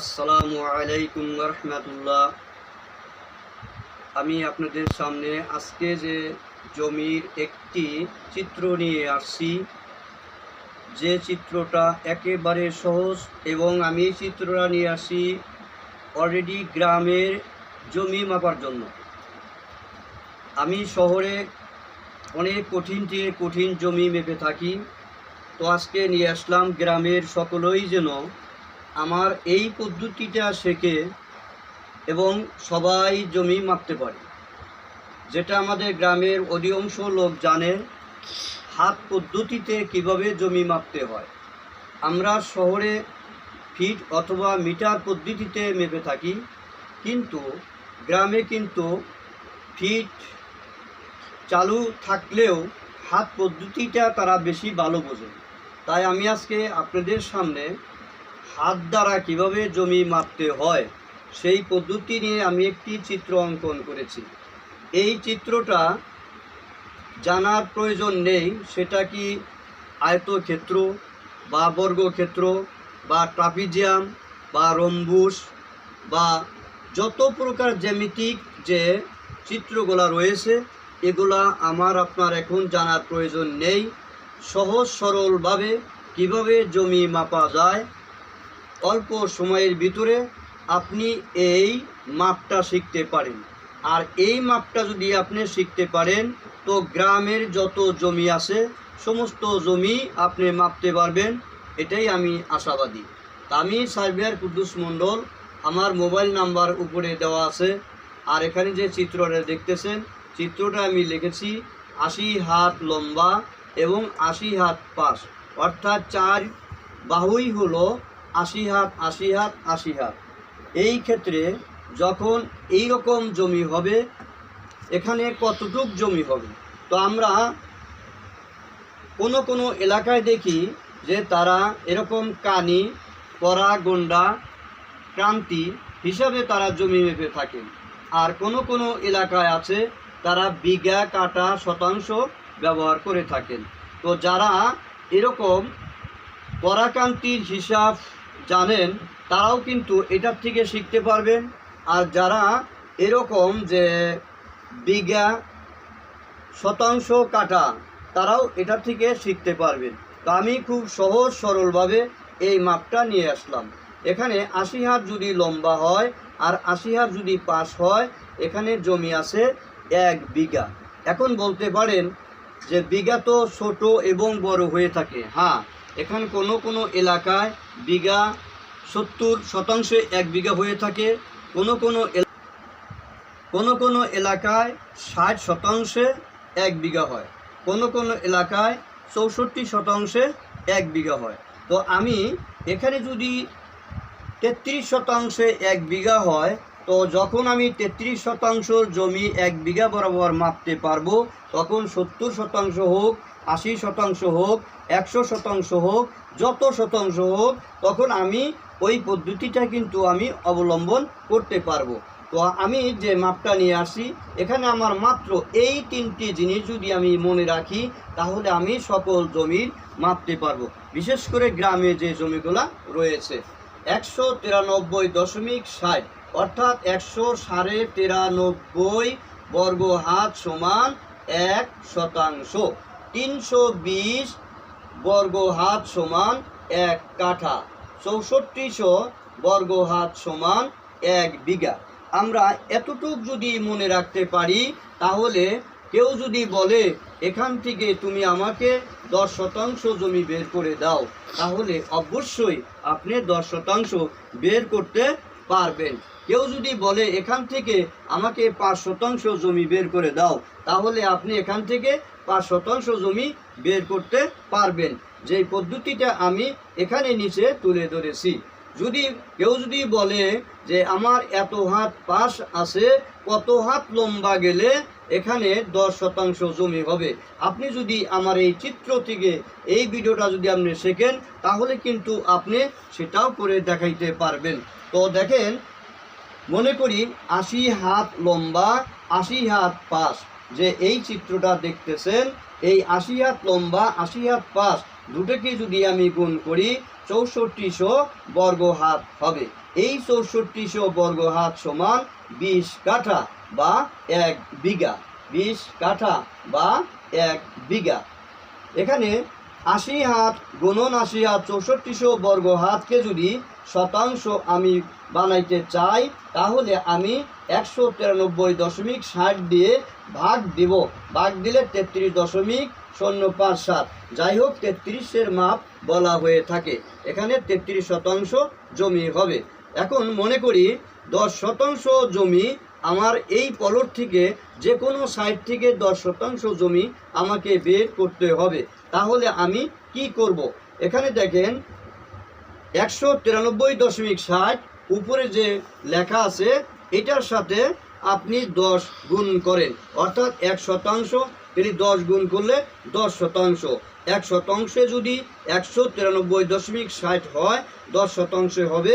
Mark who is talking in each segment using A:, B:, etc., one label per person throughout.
A: আসসালামু আলাইকুম রহমতুল্লাহ আমি আপনাদের সামনে আজকে যে জমির একটি চিত্র নিয়ে আসছি, যে চিত্রটা একেবারে সহজ এবং আমি চিত্রটা নিয়ে আসি অলরেডি গ্রামের জমি মাপার জন্য। আমি শহরে অনেক কঠিন থেকে কঠিন জমি মেপে থাকি, তো আজকে নিয়ে আসলাম গ্রামের সকলেই যেন আমার এই পদ্ধতিটা শেখে এবং সবাই জমি মাপতে পারে। যেটা আমাদের গ্রামের অধিকাংশ লোক জানে, হাত পদ্ধতিতে কীভাবে জমি মাপতে হয়। আমরা শহরে ফিট অথবা মিটার পদ্ধতিতে মেপে থাকি, কিন্তু গ্রামে কিন্তু ফিট চালু থাকলেও হাত পদ্ধতিটা তারা বেশি ভালো বোঝে। তাই আমি আজকে আপনাদের সামনে হাত দ্বারা কীভাবে জমি মাপতে হয়, সেই পদ্ধতি নিয়ে আমি একটি চিত্র অঙ্কন করেছি। এই চিত্রটা জানার প্রয়োজন নেই, সেটা কি আয়তক্ষেত্র বা বর্গক্ষেত্র বা ট্রাপিজিয়াম বা রম্বুস বা যত প্রকার জ্যামিতিক যে চিত্রগুলা রয়েছে, এগুলা আমার আপনার এখন জানার প্রয়োজন নেই। সহজ সরলভাবে কীভাবে জমি মাপা যায় অল্প সময়ের ভিতরে আপনি এই মাপটা শিখতে পারেন। আর এই মাপটা যদি আপনি শিখতে পারেন, তো গ্রামের যত জমি আছে, সমস্ত জমি আপনি মাপতে পারবেন। এটাই আমি আশাবাদী। আমি সার্ভেয়ার কুদ্দুস মণ্ডল, আমার মোবাইল নাম্বার উপরে দেওয়া আছে। আর এখানে যে চিত্রটা দেখতেছেন, চিত্রটা আমি লিখেছি আশি হাত লম্বা এবং আশি হাত পাশ। অর্থাৎ চার বাহুই হলো আশি হাত আশি হাত আশি হাত এই ক্ষেত্রে যখন এই রকম জমি হবে, এখানে কতটুক জমি হবে? তো আমরা কোনো কোনো এলাকায় দেখি যে তারা এরকম কানি করা গন্ডা ক্রান্তি হিসাবে তারা জমি মেপে থাকেন আর কোনো কোনো এলাকায় আছে, তারা বিঘা, কাটা শতাংশ ব্যবহার করে থাকেন। তো যারা এরকম পরাকান্তির হিসাব জানেন, তারাও কিন্তু এটার থেকে শিখতে পারবেন। আর যারা এরকম যে বিঘা শতাংশ কাটা, তারাও এটার থেকে শিখতে পারবেন। তো আমি খুব সহজ সরলভাবে এই মাপটা নিয়ে আসলাম। এখানে আশি হাত যদি লম্বা হয় আর আশি হাত যদি পাশ হয়, এখানে জমি আছে এক বিঘা। এখন বলতে পারেন যে বিঘা তো ছোটো এবং বড় হয়ে থাকে। হ্যাঁ এখানে কোনো কোনো এলাকায় বিঘা সত্তর শতাংশে এক বিঘা হয়ে থাকে। কোনো কোনো কোনো কোনো এলাকায় ষাট শতাংশে এক বিঘা হয়। কোনো কোনো এলাকায় চৌষট্টি শতাংশে এক বিঘা হয়। তো আমি এখানে যদি তেত্রিশ শতাংশে এক বিঘা হয়, তো যখন আমি তেত্রিশ শতাংশ জমি এক বিঘা বরাবর মাপতে পারব, তখন সত্তর শতাংশ হোক আশি শতাংশ হোক, একশো শতাংশ হোক, যত শতাংশ হোক, তখন আমি ওই পদ্ধতিটা কিন্তু আমি অবলম্বন করতে পারব। তো আমি যে মাপটা নিয়ে আসি, এখানে আমার মাত্র এই তিনটি জিনিস যদি আমি মনে রাখি, তাহলে আমি সকল জমির মাপতে পারব। বিশেষ করে গ্রামে যে জমিগুলা রয়েছে, একশো তিরানব্বই দশমিক ষাট, অর্থাৎ একশো সাড়ে তিরানব্বই বর্গ হাত সমান এক শতাংশ। তিনশো বিশ বর্গ হাত সমান এক কাঠা। চৌষট্টিশো বর্গ হাত সমান এক বিঘা। আমরা এতটুক যদি মনে রাখতে পারি, তাহলে কেউ যদি বলে, এখান থেকে তুমি আমাকে দশ শতাংশ জমি বের করে দাও। তাহলে অবশ্যই আপনি দশ শতাংশ বের করতে পারবেন। কেউ যদি বলে, এখান থেকে আমাকে পাঁচ শতাংশ জমি বের করে দাও তাহলে আপনি এখান থেকে পাঁচ শতাংশ জমি বের করতে পারবেন। যেই পদ্ধতিটা আমি এখানে নিচে তুলে ধরেছি। যদি কেউ যদি বলে যে আমার এত হাত পাশ আছে, কত হাত লম্বা গেলে এখানে দশ শতাংশ জমি হবে। আপনি যদি আমার এই চিত্র থেকে এই ভিডিওটা যদি আপনি শেখেন, তাহলে কিন্তু আপনি সেটাও করে দেখাইতে পারবেন। তো দেখেন, মনে করি আশি হাত লম্বা, আশি হাত পাশ যে এই চিত্রটা দেখতেছেন, এই আশি হাত লম্বা, আশি হাত পাশ দুটোকে যদি আমি গুণ করি, চৌষট্টিশো বর্গ হাত হবে। এই চৌষট্টিশো বর্গ হাত সমান বিশ কাঠা বা এক বিঘা। বিশ কাঠা বা এক বিঘা। এখানে আশি হাত গুণন আশি হাত চৌষট্টিশো বর্গ হাতকে যদি শতাংশ আমি বানাইতে চাই, তাহলে আমি একশো তিরানব্বই দশমিক ষাট দিয়ে ভাগ দিব। ভাগ দিলে তেত্রিশ দশমিক শূন্য পাঁচ সাত যাই হোক তেত্রিশের মাপ বলা হয়ে থাকে। এখানে তেত্রিশ শতাংশ জমি হবে। এখন মনে করি, দশ শতাংশ জমি আমার এই পলট থেকে, যে কোনো সাইড থেকে দশ শতাংশ জমি আমাকে বের করতে হবে। তাহলে আমি কি করব? এখানে দেখেন, একশো তিরানব্বই দশমিক ষাট উপরে যে লেখা আছে, এটার সাথে আপনি দশ গুণ করেন। অর্থাৎ এক শতাংশ যদি দশ গুণ করলে দশ শতাংশ। এক শতাংশে যদি একশো তিরানব্বই দশমিক ষাট হয়, দশ শতাংশে হবে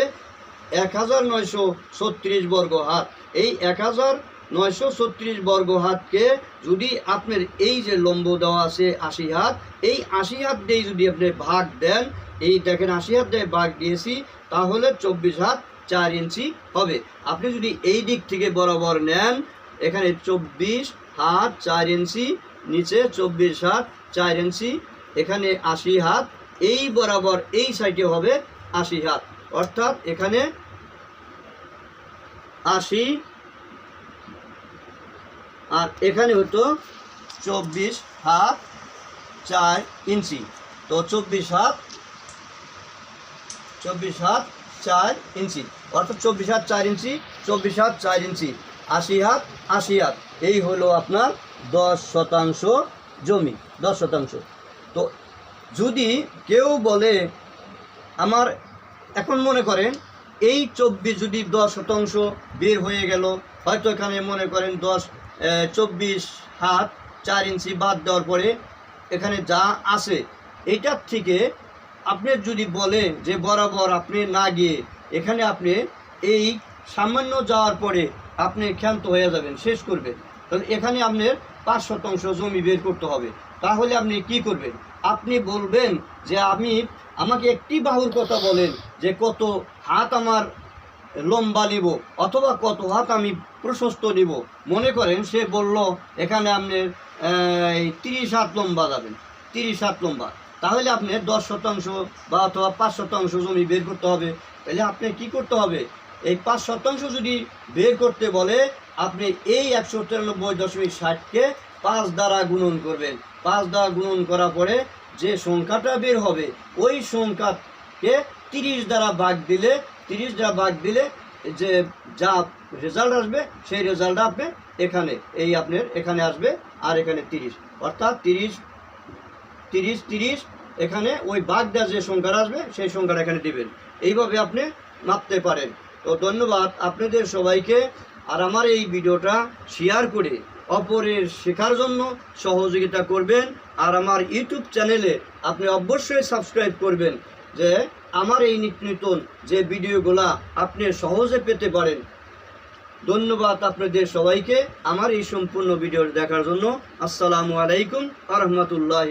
A: এক হাজার নয়শো ছত্রিশ বর্গ হাত। এই এক হাজার নয়শো ছত্রিশ বর্গ হাতকে যদি আপনার এই যে লম্ব দেওয়া আছে আশি হাত, এই আশি হাত দিয়ে যদি আপনি ভাগ দেন, এই দেখেন আশি হাত দিয়ে ভাগ দিয়েছি, তাহলে চব্বিশ হাত চার ইঞ্চি হবে। আপনি যদি এই দিক থেকে বরাবর নেন, এখানে চব্বিশ হাত চার ইঞ্চি নিচে চব্বিশ হাত, চার ইঞ্চি, এখানে আশি হাত, এই বরাবর এই সাইডে হবে আশি হাত। অর্থাৎ এখানে আশি, আর এখানে হতো চব্বিশ হাত, চার ইঞ্চি। তো চব্বিশ হাত চব্বিশ হাত, চার ইঞ্চি। অর্থাৎ চব্বিশ হাত, চার ইঞ্চি, চব্বিশ হাত, চার ইঞ্চি। আশি হাত আশি হাত। এই হলো আপনার দশ শতাংশ জমি, দশ শতাংশ। তো যদি কেউ বলে, আমার এখন মনে করেন এই চব্বিশ যদি দশ শতাংশ বের হয়ে গেল, হয়তো এখানে মনে করেন দশ চব্বিশ হাত চার ইঞ্চি বাদ দেওয়ার পরে এখানে যা আছে, এটার থেকে আপনি যদি বলে যে, বরাবর আপনি না গিয়ে এখানে আপনি এই সামান্য যাওয়ার পরে আপনি ক্ষান্ত হয়ে যাবেন, শেষ করবেন। তাহলে এখানে আপনার পাঁচ শতাংশ জমি বের করতে হবে। তাহলে আপনি কি করবেন? আপনি বলবেন যে আমি, আমাকে একটি বাহুর কথা বলেন যে কত হাত আমার লম্বা নিব অথবা কত হাত আমি প্রশস্ত নিব। মনে করেন সে বলল, এখানে আপনার তিরিশ হাত লম্বা যাবেন, তিরিশ হাত লম্বা। তাহলে আপনি দশ শতাংশ বা অথবা পাঁচ শতাংশ জমি বের করতে হবে। তাহলে আপনি কি করতে হবে? এই পাঁচ শতাংশ যদি বের করতে বলে, আপনি এই একশো তিরানব্বই দশমিক ষাটকে পাঁচ দ্বারা গুণন করবেন। পাঁচ দ্বারা গুণন করার পরে যে সংখ্যাটা বের হবে, ওই সংখ্যাকে তিরিশ দ্বারা ভাগ দিলে, তিরিশ দ্বারা ভাগ দিলে যে যা রেজাল্ট আসবে, সেই রেজাল্ট আপনি এখানে, এই আপনার এখানে আসবে আর এখানে তিরিশ। অর্থাৎ তিরিশ তিরিশ তিরিশ, এখানে ওই বাঘ দেওয়া যে সংখ্যাটা আসবে, সেই সংখ্যাটা এখানে দিবেন। এইভাবে আপনি মাপতে পারেন। তো ধন্যবাদ আপনাদের সবাইকে আর আমার এই ভিডিওটা শেয়ার করে অপরের শেখার জন্য সহযোগিতা করবেন আর আমার ইউটিউব চ্যানেলে আপনি অবশ্যই সাবস্ক্রাইব করবেন যে আমার এই নিত্য নতুন যে ভিডিওগুলা আপনি সহজে পেতে পারেন। ধন্যবাদ আপনাদের সবাইকে আমার এই সম্পূর্ণ ভিডিও দেখার জন্য। আসসালামু আলাইকুম আ রহমতুল্লাহ